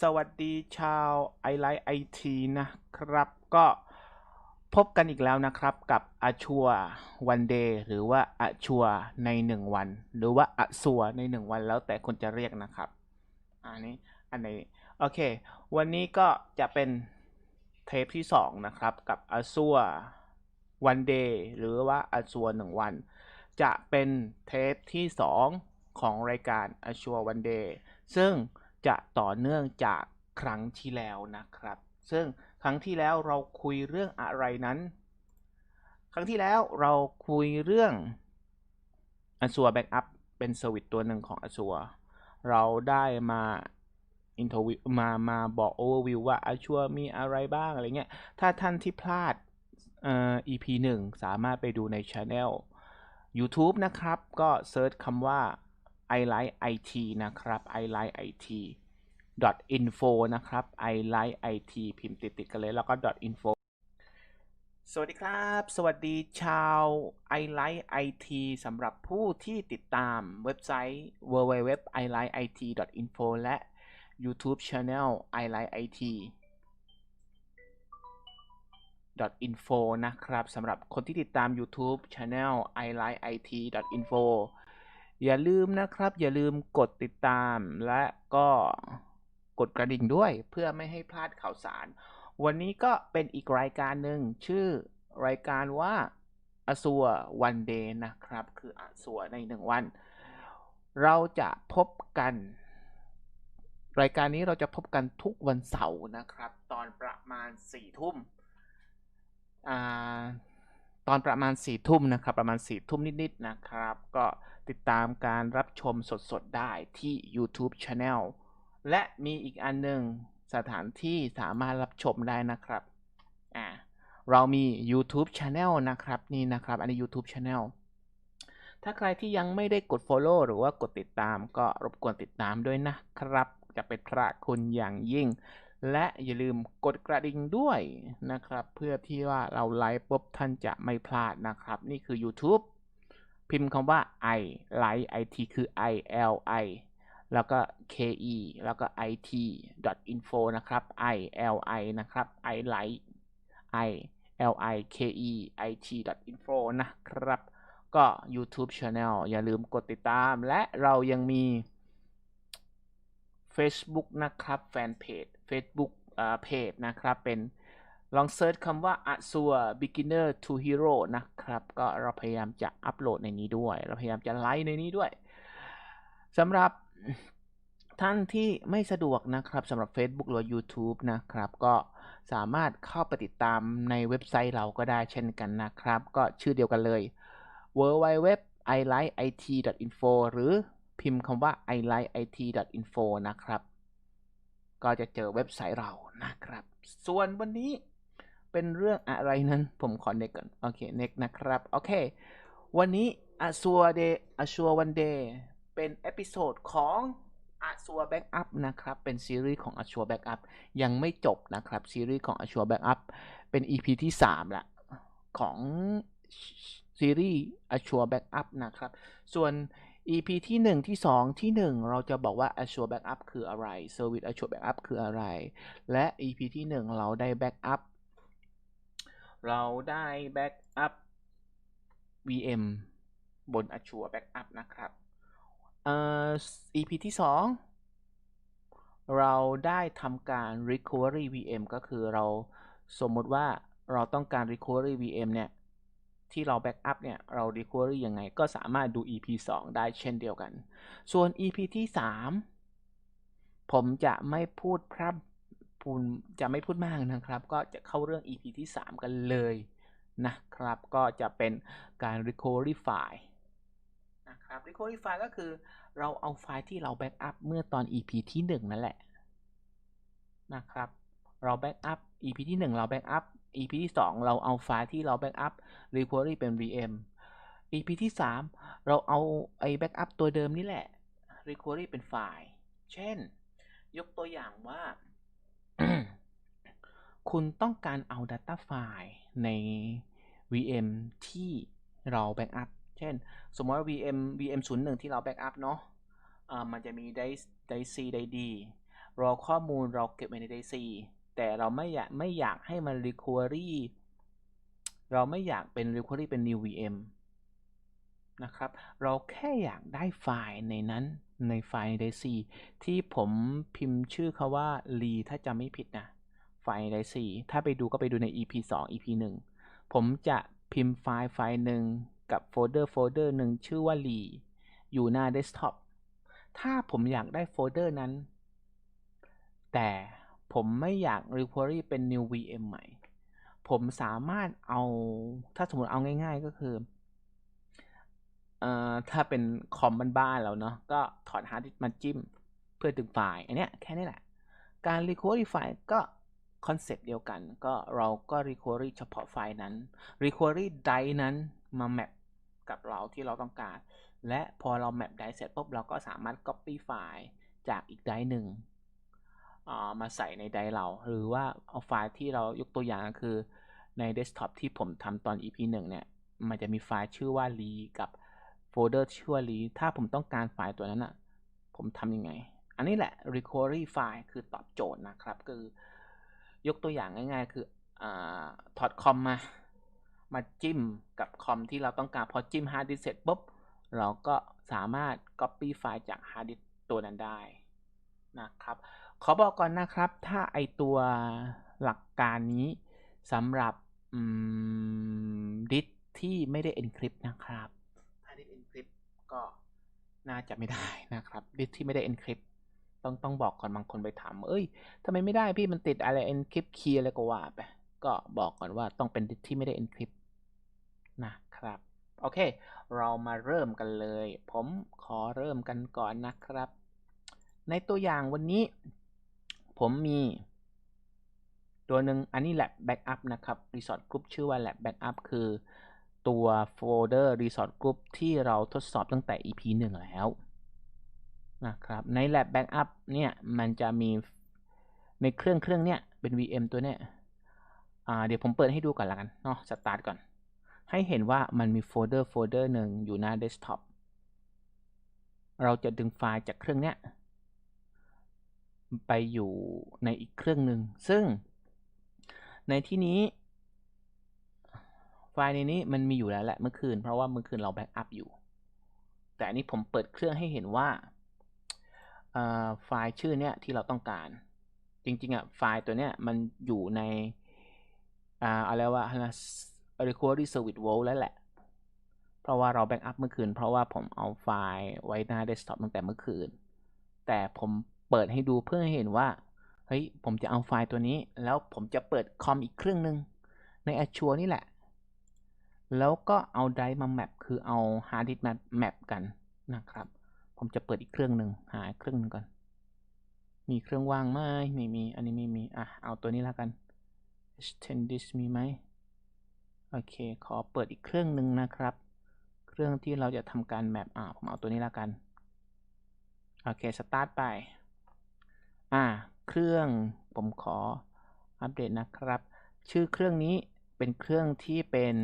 สวัสดีชาวไอไลท์ไอทีนะครับ ก็พบกันอีกแล้วนะครับกับอาชัววันเดย์หรือว่าอาชัวในหนึ่งวัน หรือว่าอาสัวในหนึ่งวันแล้วแต่คนจะเรียกนะครับอันนี้อันไหนโอเค วันนี้ก็จะเป็นเทปที่สองนะครับ กับอาซัววันเดย์หรือว่าอาซัวหนึ่งวัน จะเป็นเทปที่สองของรายการอาชัววันเดย์ซึ่ง จะต่อเนื่องจากครั้งที่แล้วนะครับ ซึ่งครั้งที่แล้วเราคุยเรื่องอะไรนั้น ครั้งที่แล้วเราคุยเรื่อง Azure Backup เป็นเซอร์วิสตัวหนึ่งของ Azure เราได้มาอินโทรวิมามาบอก overview ว่า Azure มีอะไรบ้างอะไรเงี้ย ถ้าท่านที่พลาดเอ่อ EP 1 สามารถไปดูใน Channel YouTube นะครับ ก็เซิร์ชคำว่า i like it นะครับ i like it info นะครับ i like it พิมพ์ติดๆกันเลยแล้วก็ info สวัสดีครับ สวัสดีชาว i like it สำหรับผู้ที่ติดตามเว็บไซต์ www i like it info และ YouTube Channel i like it info นะครับสำหรับคนที่ติดตาม YouTube Channel i like it info อย่าลืมนะครับ อย่าลืมกดติดตามและก็กดกระดิ่งด้วยเพื่อไม่ให้พลาดข่าวสาร วันนี้ก็เป็นอีกรายการหนึ่งชื่อรายการว่าอ z ัววันเดย์นะครับ คืออ z ัวในหนึ่งวัน เราจะพบกัน รายการนี้เราจะพบกันทุกวันเสาร์นะครับ ตอนประมาณสี่ทุ่มอตอนประมาณสี่ทุ่มนะครับ ประมาณสี่ทุ่มนิดๆนะครับ ก็ ติดตามการรับชมสดๆ ได้ที่ YouTube Channel และมีอีกอันหนึ่งสถานที่สามารถรับชมได้นะครับ อ่า เรามี YouTube Channel นะครับนี่นะครับ อันนี้ YouTube Channel ถ้าใครที่ยังไม่ได้กด Follow หรือว่ากดติดตามก็รบกวนติดตามด้วยนะครับ จะเป็นพระคุณอย่างยิ่ง และอย่าลืมกดกระดิ่งด้วยนะครับ เพื่อที่ว่าเราไลฟ์ปุ๊บท่านจะไม่พลาดนะครับ นี่คือ YouTube พิมพ์คำว่า i like it คือ i l i แล้วก็ ke แล้วก็ it info นะครับ i l i นะครับ i like i l i k e it info นะครับ ก็ YouTube Channel อย่าลืมกดติดตาม และเรายังมี Facebook นะครับแฟนเพจ Facebook เพจนะครับเป็น ลองเซิร์ชคำว่า Azure Beginner to Hero นะครับ ก็เราพยายามจะอัปโหลดในนี้ด้วย เราพยายามจะไลฟ์ในนี้ด้วยสำหรับท่านที่ไม่สะดวกนะครับสำหรับ Facebook หรือ YouTube นะครับ ก็สามารถเข้าไปติดตามในเว็บไซต์เราก็ได้เช่นกันนะครับ ก็ชื่อเดียวกันเลย www i like it info หรือพิมพ์คำว่า i like it info นะครับ ก็จะเจอเว็บไซต์เรานะครับ ส่วนวันนี้ เป็นเรื่องอะไรนั้น ผมขอเน็กก่อน โอเค เน็กนะครับ โอเค วันนี้ Azure Day Azure One Day เป็นเอพิโซดของ Azure Backup นะครับ เป็นซีรีส์ของ Azure Backup ยังไม่จบนะครับ ซีรีส์ของ Azure Backup เป็น EP ที่ 3 ละ ของซีรีส์ Azure Backup นะครับ ส่วน EP ที่ 1 ที่ 2 ที่ 1 เราจะบอกว่า Azure Backup คืออะไร Service Azure Backup คืออะไร และ EP ที่ 1 เราได้ Backup เราได้ Backup VM บน Azure Backup นะครับเอ่อ EP ที่ 2 เราได้ทำการ Recovery VM ก็คือเราสมมติว่าเราต้องการ Recovery VM เนี่ย ที่เรา Backup เนี่ย เรา Recovery ยังไง ก็สามารถดู EP 2 ได้เช่นเดียวกัน ส่วน EP ที่ 3 ผมจะไม่พูดพร่ำ พูนจะไม่พูดมากนะครับ ก็จะเข้าเรื่อง EP ที่ 3 กันเลยนะครับ ก็จะเป็นการ Recovery File นะครับ Recovery File ก็คือเราเอาไฟล์ที่เราแบ็กอัพเมื่อตอน EP ที่ 1 นั่นแหละนะครับ เราแบ็กอัพ EP ที่ 1 เราแบ็กอัพ EP ที่ 2 เราเอาไฟล์ที่เราแบ็กอัพ recovery เป็น VM EP ที่ 3 เราเอาไอ้แบ็กอัพตัวเดิมนี่แหละ recovery เป็นไฟล์ เช่น ยกตัวอย่างว่า คุณต้องการเอา Data ไฟล์ใน VM ที่เราแบ็กอัพ เช่น สมมติว่า VM VM 0 1ที่เราแบ็กอัพเนาะอ่ามันจะมีได้ได้ C ได้ D รอข้อมูลเราเก็บไว้ใน Daisy แต่เราไม่อยากไม่อยากให้มัน recovery เราไม่อยากเป็น recovery เป็น new VM นะครับ เราแค่อยากได้ไฟล์ในนั้นในไฟล์ใน DC ที่ผมพิมพ์ชื่อเขาว่า re ถ้าจำไม่ผิดนะ ไฟล์ใน Daisy ถ้าไปดูก็ไปดูใน EP 2 EP 1 ผมจะพิมพ์ไฟล์ไฟล์หนึ่งกับโฟลเดอร์โฟลเดอร์หนึ่งชื่อว่า re อยู่หน้า desktop ถ้าผมอยากได้โฟลเดอร์นั้น แต่ผมไม่อยาก recovery เป็น new VM ใหม่ ผมสามารถเอา ถ้าสมมติเอาง่าย ๆ ก็คืออ่อถ้าเป็นคอมบ้านๆเราเนาะ ก็ถอดฮาร์ดดิสก์มาจิ้ม เพื่อดึงไฟล์ อันเนี้ยแค่นี้แหละ การ recovery ไฟล์ก็ คอนเซปต์เดียวกัน ก็เราก็ recovery เฉพาะไฟล์นั้น recovery ไดนั้นมาแมปกับเราที่เราต้องการ และพอเราแมปไดเสร็จปุ๊บเราก็สามารถ copy ไฟล์จากอีกไดหนึ่งมาใส่ในไดเรา หรือว่าเอาไฟล์ที่เรายกตัวอย่างคือในเดสก์ท็อปที่ผมทำตอน EP 1 เนี่ย มันจะมีไฟล์ชื่อว่า re กับโฟลเดอร์ชื่อว่า re ถ้าผมต้องการไฟล์ตัวนั้นอะผมทำยังไง อันนี้แหละ recovery ไฟล์คือตอบโจทย์นะครับ คือ ยกตัวอย่างง่าย ๆ คืออถอดคอมมา มาจิ้มกับคอมที่เราต้องการพอจิ้มฮาร์ดดิสเสร็จปุ๊บเราก็สามารถ copy ไฟล์จากฮาร์ดดิสตัวนั้นได้นะครับ ขอบอกก่อนนะครับ ถ้าไอตัวหลักการนี้สำหรับดิสที่ไม่ได้ encrypt นะครับ ถ้าดิส encrypt ก็น่าจะไม่ได้นะครับ ดิสที่ไม่ได้ encrypt ต้องต้องบอกก่อนบางคนไปถามเอ้ยทำไมไม่ได้พี่มันติดอะไร encrypt key อะไรก็ว่าไปก็บอกก่อนว่าต้องเป็นที่ไม่ได้ encrypt นะครับ โอเค เรามาเริ่มกันเลย ผมขอเริ่มกันก่อนนะครับ ในตัวอย่างวันนี้ ผมมี ตัวหนึ่งอันนี้ lab backup นะครับ resort group ชื่อว่า lab backup คือตัวโฟลเดอร์ resort group ที่เราทดสอบตั้งแต่ EP 1 แล้ว นะครับ ใน lab backup เนี่ย มันจะมีในเครื่องเครื่องเนี้ยเป็น VM ตัวเนี้ยเดี๋ยวผมเปิดให้ดูก่อนละกันเนาะสตาร์ทก่อน ให้เห็นว่ามันมีโฟลเดอร์โฟลเดอร์หนึ่งอยู่หน้าเดสก์ท็อปเราจะดึงไฟล์จากเครื่องเนี้ยไปอยู่ในอีกเครื่องหนึ่งซึ่งในที่นี้ ไฟล์ในนี้มันมีอยู่แล้วแหละเมื่อคืน เพราะว่าเมื่อคืนเราแบ็กอัพอยู่ แต่อันนี้ผมเปิดเครื่องให้เห็นว่า ไฟล์ชื่อเนี้ยที่เราต้องการ จริงๆอะไฟล์ตัวเนี้ยมันอยู่ในอ่าอะไรว่า recovery service vault แล้วแหละ เพราะว่าเราแบ็กอัพเมื่อคืน เพราะว่าผมเอาไฟล์ไว้หน้าเดสก์ท็อปตั้งแต่เมื่อคืน แต่ผมเปิดให้ดูเพื่อให้เห็นว่า เฮ้ย ผมจะเอาไฟล์ตัวนี้ แล้วผมจะเปิดคอมอีกเครื่องหนึ่งใน Azure นี่แหละ แล้วก็เอาไดร์มาแมปคือเอาฮาร์ดดิสก์มาแมปกันนะครับ ผมจะเปิดอีกเครื่องหนึ่งหาเครื่องนึงก่อน มีเครื่องว่างไหมไม่มี อันนี้ไม่มี อะ เอาตัวนี้แล้วกัน extend disk มีไหมโอเค ขอเปิดอีกเครื่องหนึ่งนะครับ เครื่องที่เราจะทำการแมปอ่าผมเอาตัวนี้แล้วกัน โอเค สตาร์ทไป อ่า เครื่องผมขออัปเดตนะครับ ชื่อเครื่องนี้เป็นเครื่องที่เป็น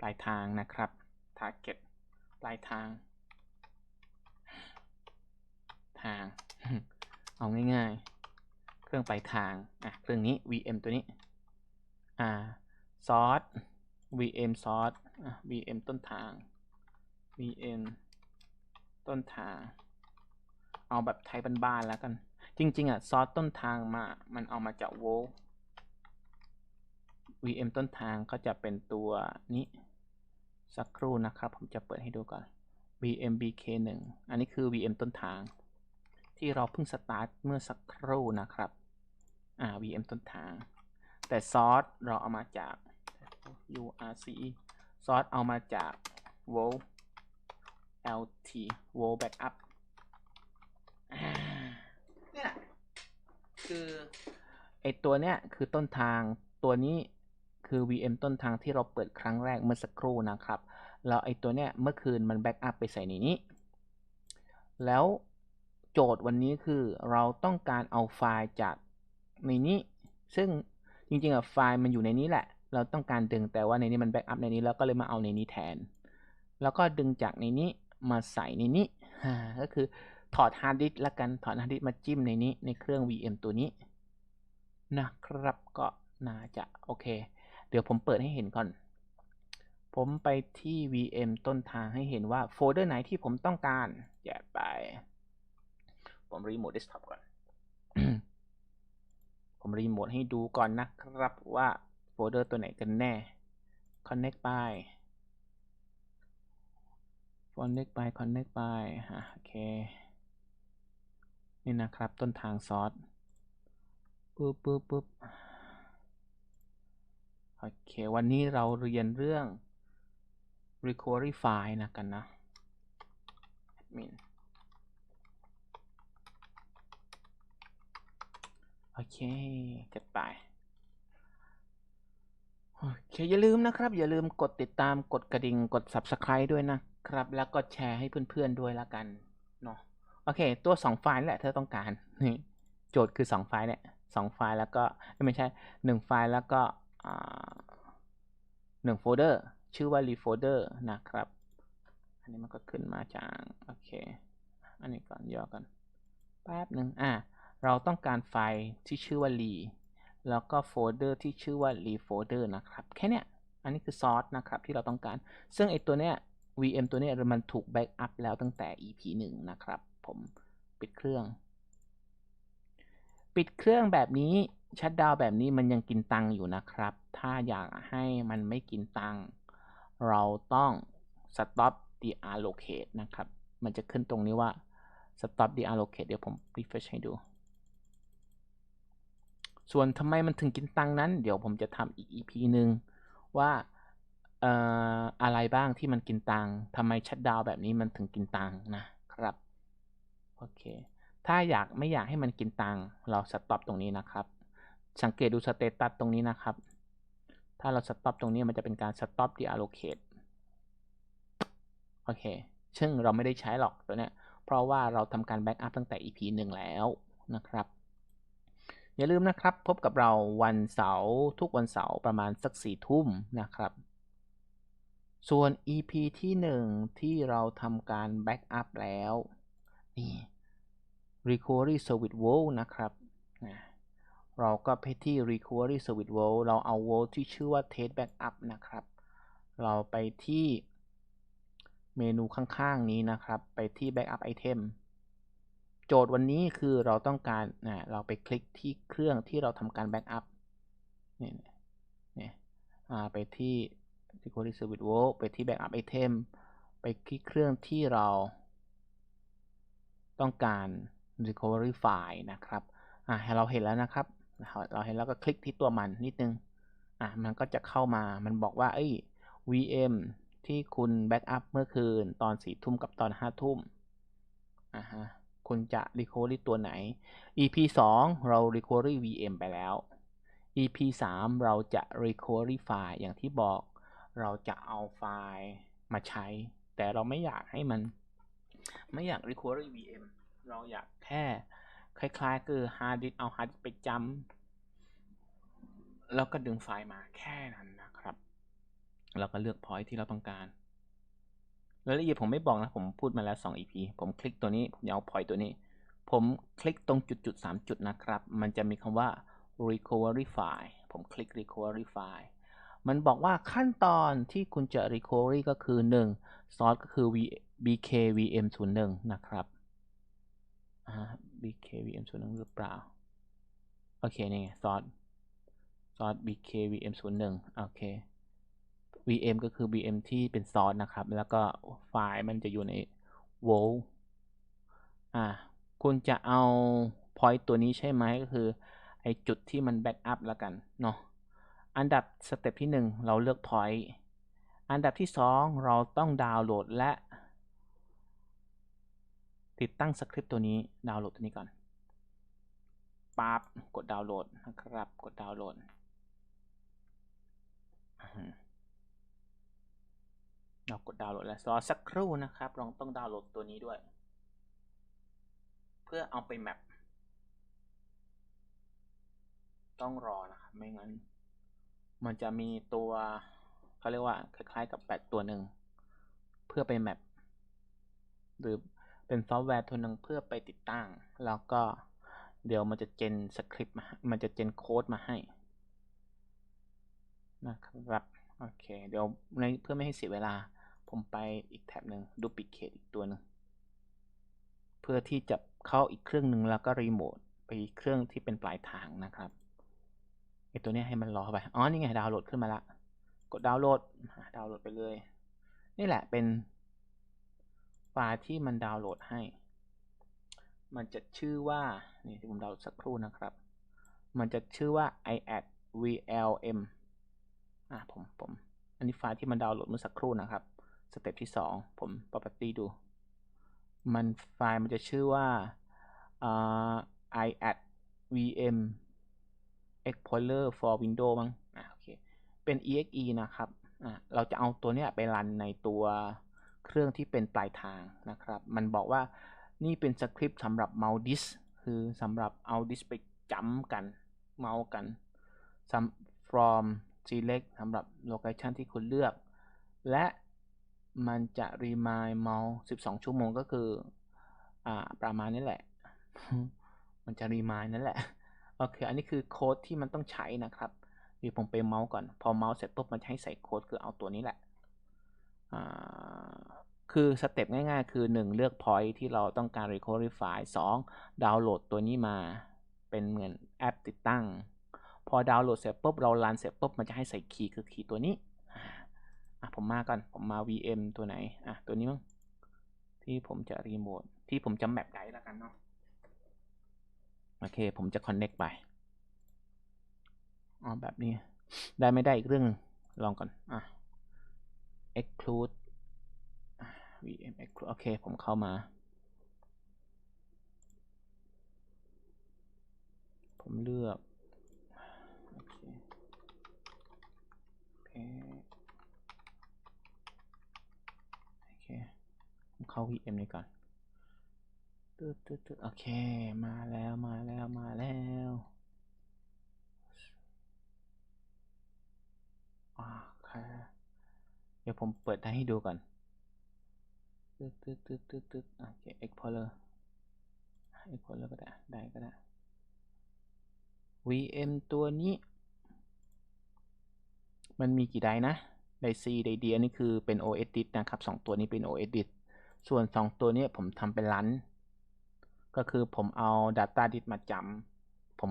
ปลายทางนะครับ target ปลายทาง ทาง เอาง่ายๆ เครื่องปลายทาง อะ เครื่องนี้ VM ตัวนี้ อ่า source VM source อะ VM ต้นทาง VM ต้นทาง เอาแบบไทยบ้านๆแล้วกัน จริง ๆ อะ ซอสต้นทางมา มันเอามาจากโว VM ต้นทางก็จะเป็นตัวนี้ สักครู่นะครับ ผมจะเปิดให้ดูก่อน VM BK1 อันนี้คือ VM ต้นทาง ที่เราเพิ่งสตาร์ทเมื่อสักครู่นะครับ อ่า VM ต้นทาง แต่ซอสเราเอามาจาก URC ซอสเอามาจาก w o LT w o Backup นี่แหละคือไอตัวเนี้ยคือต้นทางตัวนี้ คือ VM ต้นทางที่เราเปิดครั้งแรกเมื่อสักครู่นะครับแล้วไอตัวเนี้ยเมื่อคืนมันแบ็กอัพไปใส่ในนี้ แล้วโจทย์วันนี้คือเราต้องการเอาไฟล์จากในนี้ ซึ่งจริงๆอะไฟล์มันอยู่ในนี้แหละ เราต้องการดึงแต่ว่าในนี้มันแบ็กอัพในนี้แล้วก็เลยมาเอาในนี้แทน แล้วก็ดึงจากในนี้มาใส่ในนี้ ก็คือถอดฮาร์ดดิสก์ละกัน ถอดฮาร์ดดิสก์มาจิ้มในนี้ในเครื่อง VM ตัวนี้นะครับก็น่าจะโอเค เดี๋ยวผมเปิดให้เห็นก่อน ผมไปที่ VM ต้นทางให้เห็นว่าโฟลเดอร์ไหนที่ผมต้องการแยกไป ผมรีโมทเดสก์ท็อปก่อน ผมรีโมทให้ดูก่อนนะครับว่าโฟลเดอร์ตัวไหนกันแน่ connect ไป connect ไป connect ไปอะโอเค นี่นะครับต้นทางซอสปุ๊บปุ๊บปุ๊บ โอเค วันนี้เราเรียนเรื่อง recovery file นะกันนะ admin โอเคจัดไปโอเคอย่าลืมนะครับ อย่าลืมกดติดตามกดกระดิ่งกด subscribe ด้วยนะครับ แล้วก็แชร์ให้เพื่อนๆด้วยละกันเนาะโอเค ตัว 2 ไฟล์แหละเธอต้องการนี่โจทย์คือ 2 ไฟล์เนี่ยสองไฟล์แล้วก็ไม่ใช่ 1 ไฟล์แล้วก็ หนึ่งโฟลเดอร์ชื่อว่า refolder นะครับ อันนี้มันก็ขึ้นมาจาก โอเค อันนี้ก่อนย่อก่อนแป๊บหนึ่งอะเราต้องการไฟล์ที่ชื่อว่า re แล้วก็โฟลเดอร์ที่ชื่อว่า refolder นะครับ แค่เนี้ย อันนี้คือซอสนะครับที่เราต้องการ ซึ่งไอตัวเนี้ย VM ตัวเนี้ยมันถูกแบ็กอัพแล้วตั้งแต่ EP 1 นะครับ ผมปิดเครื่อง ปิดเครื่องแบบนี้ ชัดดาวแบบนี้มันยังกินตังอยู่นะครับ ถ้าอยากให้มันไม่กินตังเราต้อง stop the allocate นะครับ มันจะขึ้นตรงนี้ว่า stop the allocate เดี๋ยวผม refresh ให้ดู ส่วนทำไมมันถึงกินตังนั้น เดี๋ยวผมจะทำอีก EP หนึ่งว่าอะไรบ้างที่มันกินตังทำไมชัดดาวแบบนี้มันถึงกินตังนะครับ โอเค ถ้าอยากไม่อยากให้มันกินตังเราสต็อปตรงนี้นะครับ สังเกตดูสเตตัสตรงนี้นะครับ ถ้าเราสต็อปตรงนี้มันจะเป็นการสต็อป the allocate โอเค ซึ่งเราไม่ได้ใช้หรอกตัวเนี้ย เพราะว่าเราทำการแบ็กอัพตั้งแต่ EP หนึ่งแล้วนะครับ อย่าลืมนะครับ พบกับเราวันเสาร์ทุกวันเสาร์ประมาณสักสี่ทุ่มนะครับ ส่วน EP ที่หนึ่งที่เราทำการแบ็กอัพแล้ว นี่ Recovery Service Vault นะครับนะ เราก็ไปที่ Recovery Service Vault เราเอา Vault ที่ชื่อว่า Test Backup นะครับ เราไปที่เมนูข้างๆนี้นะครับ ไปที่ Backup Item โจทย์วันนี้คือเราต้องการนะเราไปคลิกที่เครื่องที่เราทำการ Backup นี่นี่ไปที่ Recovery Service Vault ไปที่ Backup Item ไปคลิกเครื่องที่เราต้องการ recovery file นะครับ อ่าเราเห็นแล้วนะครับ เราเห็นแล้วก็คลิกที่ตัวมันนิดนึงอะมันก็จะเข้ามามันบอกว่าเอ้ย VM ที่คุณแบ็กอัพเมื่อคืนตอนสี่ทุ่มกับตอนห้าทุ่มอ่าฮะคุณจะ recovery ตัวไหน EP 2 เรา recovery VM ไปแล้ว EP 3 เราจะ recovery file อย่างที่บอกเราจะเอาไฟล์มาใช้ แต่เราไม่อยากให้มัน ไม่อยาก recovery VM เราอยากแค่ คล้ายๆ คือ hard disk เอา hard disk ไปจำแล้วก็ดึงไฟล์มาแค่นั้นนะครับ แล้วก็เลือก point ที่เราต้องการรายละเอียดผมไม่บอกนะ ผมพูดมาแล้ว 2 EP ผมคลิกตัวนี้ ผมจะเอา point ตัวนี้ ผมคลิกตรงจุดๆ3จุดนะครับ มันจะมีคำว่า recovery file ผมคลิก recovery file มันบอกว่าขั้นตอนที่คุณจะ recovery ก็คือ 1 source ก็คือ bkvm01 นะครับ bkvm 0 1หรือเปล่า โอเค นี่ไง ซอส ซอส bkvm 0 1โอเค vm ก็คือ vm ที่เป็นซอสนะครับ แล้วก็ไฟล์มันจะอยู่ใน vol อ่า คุณจะเอา point ตัวนี้ใช่ไหมก็คือ ไอจุดที่มัน backup แล้วกันเนาะ อันดับสเต็ปที่ 1 เราเลือก point อันดับที่ 2 เราต้องดาวน์โหลดและ ติดตั้งสคริปต์ตัวนี้ดาวน์โหลดตัวนี้ก่อนปั๊บกดดาวน์โหลดนะครับ กดดาวน์โหลดเรากดดาวน์โหลดแล้วรอสักครู่นะครับเราต้องดาวน์โหลดตัวนี้ด้วย เพื่อเอาไปแมปต้องรอนะครับไม่งั้น มันจะมีตัวเขาเรียกว่า คล้ายๆกับแปดตัวหนึ่ง เพื่อไปแมปหรือ เป็นซอฟต์แวร์ตัวหนึ่งเพื่อไปติดตั้ง แล้วก็เดี๋ยวมันจะเจนสคริปต์มา มันจะเจนโค้ดมาให้นะครับโอเค เดี๋ยวในเพื่อไม่ให้เสียเวลา ผมไปอีกแท็บหนึ่งดูปิเคทอีกตัวหนึ่งเพื่อที่จะเข้าอีกเครื่องหนึ่งแล้วก็รีโมทไปเครื่องที่เป็นปลายทางนะครับไอตัวนี้ให้มันรอไป อ๋อ นี่ไงดาวน์โหลดขึ้นมาละ กดดาวน์โหลด ดาวน์โหลดไปเลย นี่แหละเป็น ล์ที่มันดาวน์โหลดให้ มันจะชื่อว่านี่ที่ผมดาวน์โหลดสักครู่นะครับ มันจะชื่อว่า iAd VLM อะผมผมอันนี้ไฟล์ที่มันดาวน์โหลดเมื่อสักครู่นะครับสเต็ปที่ 2 ผม property ดู มันไฟล์มันจะชื่อว่า uh, iAd VM Explorer for Windows มั้งอะโอเคเป็น exe นะครับอะเราจะเอาตัวเนี้ยไปรันในตัว เครื่องที่เป็นปลายทางนะครับ มันบอกว่านี่เป็นสคริปต์สำหรับเมาส์ดิสคือสำหรับเอาดิสไปจัมกันเมาส์กัน from select สำหรับ location ที่คุณเลือก และมันจะ remind เมาส์12 ชั่วโมงก็คืออ่าประมาณนี้แหละ มันจะ remind นั่นแหละ โอเค อันนี้คือโค้ดที่มันต้องใช้นะครับเดี๋ยวผมไปเมาส์ก่อน พอเมาส์เสร็จปุ๊บมันจะให้ใส่โค้ดคือเอาตัวนี้แหละ คือสเต็ปง่ายๆ คือ 1 เลือก point ที่เราต้องการ recovery file 2 ดาวน์โหลดตัวนี้มา เป็นเหมือนแอปติดตั้ง พอดาวน์โหลดเสร็จปุ๊บ เรารันเสร็จปุ๊บ มันจะให้ใส่คีย์คือคีย์ตัวนี้อะผมมาก่อน ผมมา VM ตัวไหน อะ ตัวนี้มั้ง ที่ผมจะรีโมท ที่ผมจะแมปไดแล้วกันเนาะ โอเค ผมจะ connect ไป อ๋อ แบบนี้ ได้ไม่ได้อีกเรื่องลองก่อน อะ exclude vm e x โอเค ผมเข้ามา ผมเลือกโอเคโอเคโอเค ผมเข้า vm นี่ก่อนตึ๊ดตึ๊ดตึ๊ดโอเค มาแล้วมาแล้วมาแล้วอ่าค่ะเดี๋ยวผมเปิดให้ดูก่อน ตึ๊ดตึ๊ดตึ๊ดตึ๊ดตึ๊ดโอเค explorer explorer ก็ได้ ได้ก็ได้ VM ตัวนี้ มันมีกี่ไดนะ ได C ได D อันนี้คือเป็น OS Edit นะครับ 2 ตัวนี้เป็น OS Edit ส่วน 2 ตัวนี้ผมทำเป็นรันก็คือผมเอา Data d i s มาจำ ผม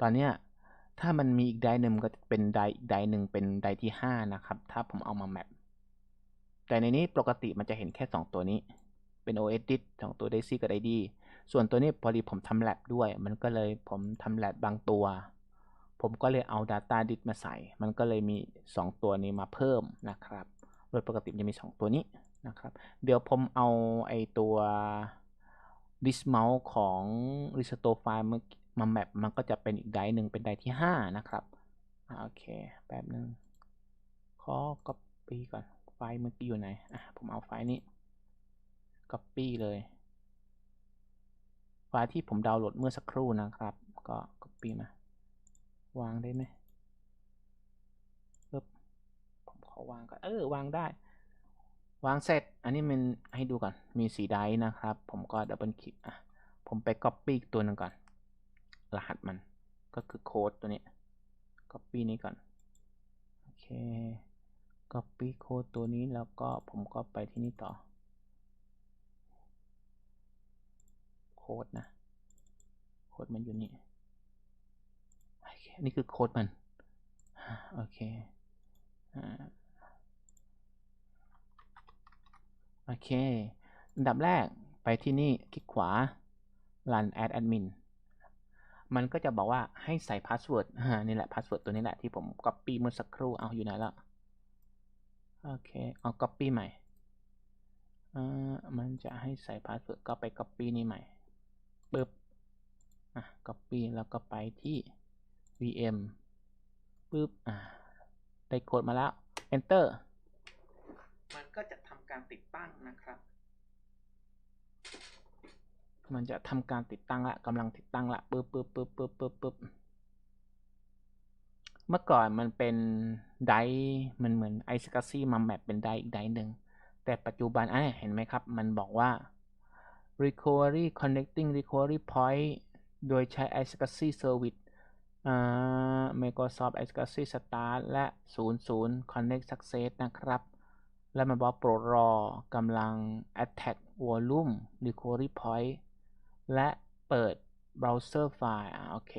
ตอนเนี้ยถ้ามันมีอีกไดหนึ่งก็เป็นไดอีกไดหนึ่งเป็นไดที่ 5 นะครับ ถ้าผมเอามาแมป แต่ในนี้ปกติมันจะเห็นแค่ 2 ตัวนี้ เป็น OS Edit 2ตัว Daisy กับ ID ส่วนตัวนี้พอดีผมทำ lab ด้วย มันก็เลยผมทำ lab บางตัว ผมก็เลยเอา Data Disk มาใส่ มันก็เลยมี 2 ตัวนี้มาเพิ่มนะครับ โดยปกติจะมี 2 ตัวนี้นะครับ เดี๋ยวผมเอาไอตัว dismount ของ restore file มาแมปมันก็จะเป็นอีกไดหนึ่งเป็นไดที่ 5 นะครับ โอเค แป๊บนึง ขอ copy ก่อน ฟล์เมื่อกี้อยู่ไหน อะ ผมเอาไฟล์นี้ copy เลย ไฟล์ที่ผมดาวน์โหลดเมื่อสักครู่นะครับ ก็ copy มา วางได้ไหมปึ๊บผมขอวางก่อน เออ วางได้ วางเสร็จ อันนี้มันให้ดูก่อน มีสีไดนะครับ ผมก็ดับเบิลคลิก อะ ผมไป copy อีกตัวหนึ่งก่อน รหัสมัน ก็คือโค้ดตัวนี้ copy นี้ก่อน โอเค copy โค้ดตัวนี้แล้วก็ผมก็ไปที่นี่ต่อ โค้ดนะ โค้ดมันอยู่นี่ โอเค นี่คือโค้ดมัน โอเค โอเค อันดับแรกไปที่นี่คลิกขวา run add admin มันก็จะบอกว่าให้ใส่พาสเวิร์ดนี่แหละพาสเวิร์ดตัวนี้แหละที่ผม copy เมื่อสักครู่ เอาอยู่ไหนแล้ว โอเคเอา copy ใหม่อ่ามันจะให้ใส่พาสเวิร์ดก็ไป copy นี่ใหม่ปึ๊บอะ copy แล้วก็ไปที่ VM ปึ๊บอ่าได้โค้ดมาแล้ว enter มันก็จะทำการติดตั้งนะครับ มันจะทำการติดตั้งละกำลังติดตั้งละปึ๊บปึ๊บปึ๊บปึ๊บปึ๊บปึ๊บ เมื่อก่อนมันเป็นไดมันเหมือนไอสกาซี่มาแมปเป็นไดอีกไดหนึ่ง แต่ปัจจุบันอะเห็นไหมครับ มันบอกว่า recovery connecting recovery point โดยใช้ iSCSI Service อ่า Microsoft iSCSI Start และ 00 Connect Success นะครับ และมันบอกโปรดรอกำลัง attack volume recovery point และเปิด browser file อ่าโอเค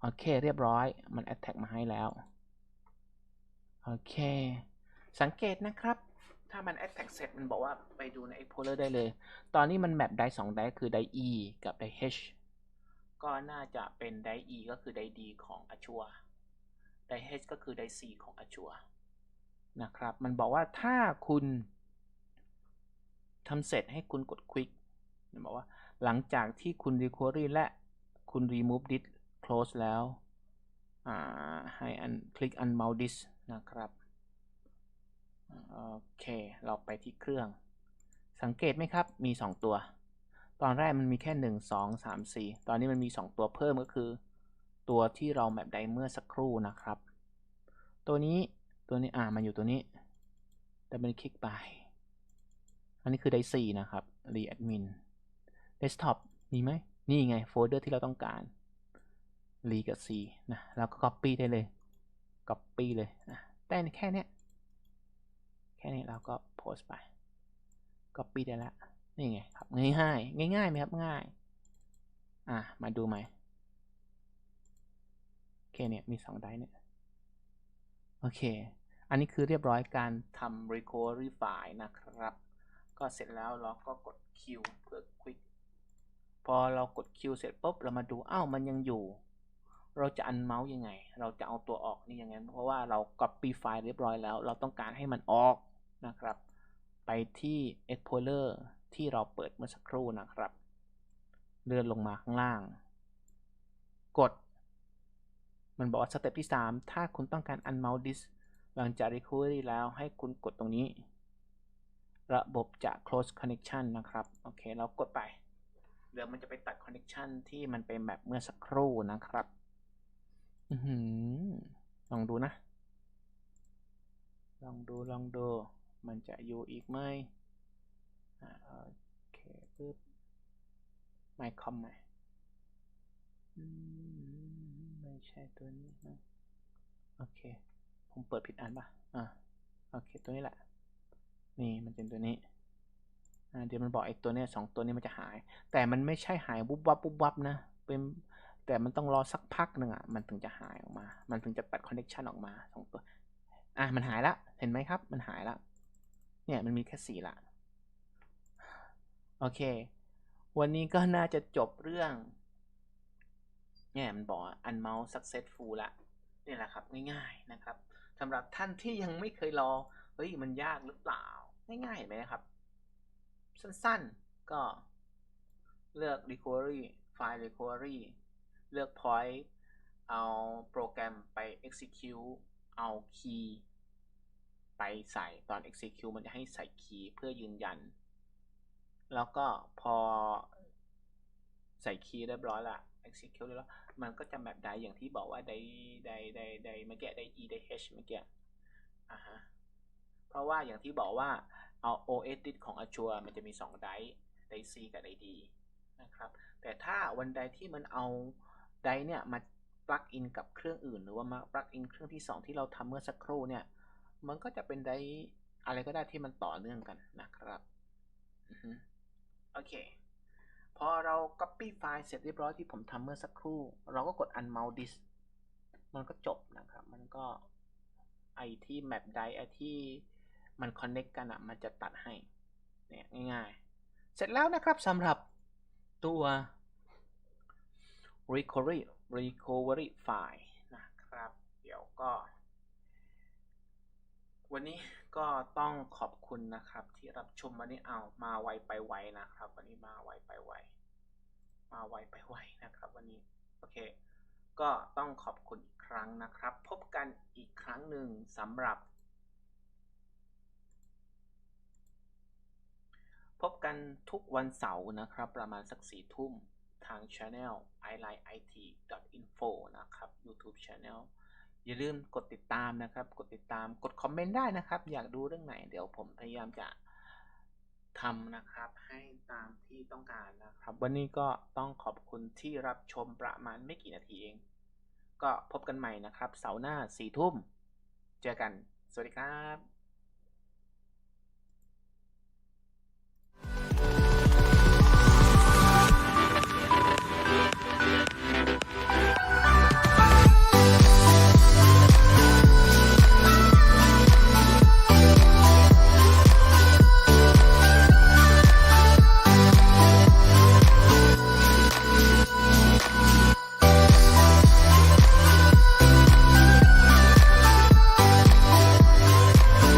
โอเคเรียบร้อยมัน attack มาให้แล้ว โอเค สังเกตนะครับ ถ้ามัน attack เสร็จมันบอกว่าไปดูใน Explorer ได้เลย ตอนนี้มันแมปไดสองไดคือได E กับได H ก็น่าจะเป็นได E ก็คือได D ของ Azure ได H ก็คือได C ของ Azure นะครับ มันบอกว่าถ้าคุณทำเสร็จให้คุณกด Quick มันบอกว่าหลังจากที่คุณ Recovery และคุณ Remove Disk Close แล้วให้อันคลิก Unmount Disk นะครับโอเค เราไปที่เครื่อง สังเกตไหมครับ มี 2 ตัว ตอนแรกมันมีแค่ 1 2 3 4 ตอนนี้มันมี 2 ตัวเพิ่มก็คือ ตัวที่เราแมปได้เมื่อสักครู่นะครับ ตัวนี้ ตัวนี้ อ่า มันอยู่ตัวนี้ แต่เป็นคลิกไป อันนี้คือไดซีนะครับ readmin desktop มีไหม นี่ไง โฟลเดอร์ที่เราต้องการ re กับ c นะแล้วก็ copy ได้เลย copy เลยนะแต่แค่เนี้ยแค่นี้เราก็โพสต์ไป copy ได้แล้วนี่ไงครับง่ายง่ายง่ายๆไหมครับง่าย อะมาดูไหม่โอเคเนี่ยมีสองได้เนี่ยโอเค อันนี้คือเรียบร้อยการทำ recovery file นะครับ ก็เสร็จแล้วเราก็กด Q เพื่อ quick พอเรากด Q เสร็จปุ๊บ เรามาดูอ้าวมันยังอยู่ เราจะอันเมาส์ยังไง เราจะเอาตัวออกนี่ยังไงเพราะว่าเรา copy ไฟล์เรียบร้อยแล้ว เราต้องการให้มันออกนะครับ ไปที่ Explorer ที่เราเปิดเมื่อสักครู่นะครับ เลื่อนลงมาข้างล่าง กด มันบอกว่าสเต็ปที่ 3 ถ้าคุณต้องการ unmount disk หลังจาก recovery แล้วให้คุณกดตรงนี้ ระบบจะ close connection นะครับ โอเค เรากดไป เดี๋ยวมันจะไปตัด connection ที่มันเป็นแบบเมื่อสักครู่นะครับ ลองดูนะ ลองดูลองดู มันจะอยู่อีกไหมอ่าโอเคปึ๊บไม่คอมไหมอืมไม่ใช่ตัวนี้นะโอเค ผมเปิดผิดอันปะอ่าโอเค ตัวนี้แหละ นี่มันเป็นตัวนี้อ่าเดี๋ยวมันบอกไอ้ตัวเนี้ยสองตัวนี้มันจะหาย แต่มันไม่ใช่หายบุบวับบุบวับนะ เป็น แต่มันต้องรอสักพักหนึ่งอะมันถึงจะหายออกมา มันถึงจะตัดคอนเน c ชันออกมาสองตัวอะมันหายละเห็นไหมครับ มันหายละเนี่ยมันมีแค่สี่ละโอเค วันนี้ก็น่าจะจบเรื่องเนี่ยมันบอก unmount successful ละนี่แหละครับ ง่ายๆนะครับสำหรับท่านที่ยังไม่เคยลองเฮ้ยมันยากหรือเปล่า ง่ายๆเห็นไหมครับ สั้นๆก็เลือก recovery file recovery เลือก point เอาโปรแกรมไป execute เอา key ไปใส่ตอน execute มันจะให้ใส่คีย์เพื่อยืนยัน แล้วก็พอใส่คีย์เรียบร้อยละ execute เรียบร้อยมันก็จะแบบใดอย่างที่บอกว่าใดใดใดใดเมื่อกี้ใด e ใด h เมื่อกี้อ่าฮะเพราะว่าอย่างที่บอกว่าเอา OS ดิสของ Azure มันจะมี2ไดได C กับได D นะครับแต่ถ้าวันใดที่มันเอา ไดเนี่ยมาปลักอินกับเครื่องอื่น หรือว่ามาปลักอินเครื่องที่ 2 ที่เราทำเมื่อสักครู่เนี่ยมันก็จะเป็นไดอะไรก็ได้ที่มันต่อเนื่องกันนะครับโอเค พอเรา copy ไฟล์เสร็จเรียบร้อยที่ผมทำเมื่อสักครู่ เราก็กด unmount disk มันก็จบนะครับ มันก็ไอที่ map ไดไอที่มัน connect กันอะ มันจะตัดให้ เนี่ยง่ายๆ เสร็จแล้วนะครับสำหรับตัว recovery recovery file นะครับ เดี๋ยวก็ วันนี้ก็ต้องขอบคุณนะครับ ที่รับชมวันนี้เอามาไวไปไวนะครับ วันนี้มาไวไปไวมาไวไปไวนะครับ วันนี้โอเค ก็ต้องขอบคุณอีกครั้งนะครับ พบกันอีกครั้งหนึ่งสำหรับ พบกันทุกวันเสาร์นะครับ ประมาณสักสี่ทุ่ม ทาง Channel i l i n e it info นะครับ YouTube Channel อย่าลืมกดติดตามนะครับ กดติดตามกดคอมเมนต์ได้นะครับ อยากดูเรื่องไหน เดี๋ยวผมพยายามจะทำนะครับ ให้ตามที่ต้องการนะครับ วันนี้ก็ต้องขอบคุณที่รับชมประมาณไม่กี่นาทีเอง ก็พบกันใหม่นะครับ เสาร์หน้าสี่ทุ่ม เจอกัน สวัสดีครับ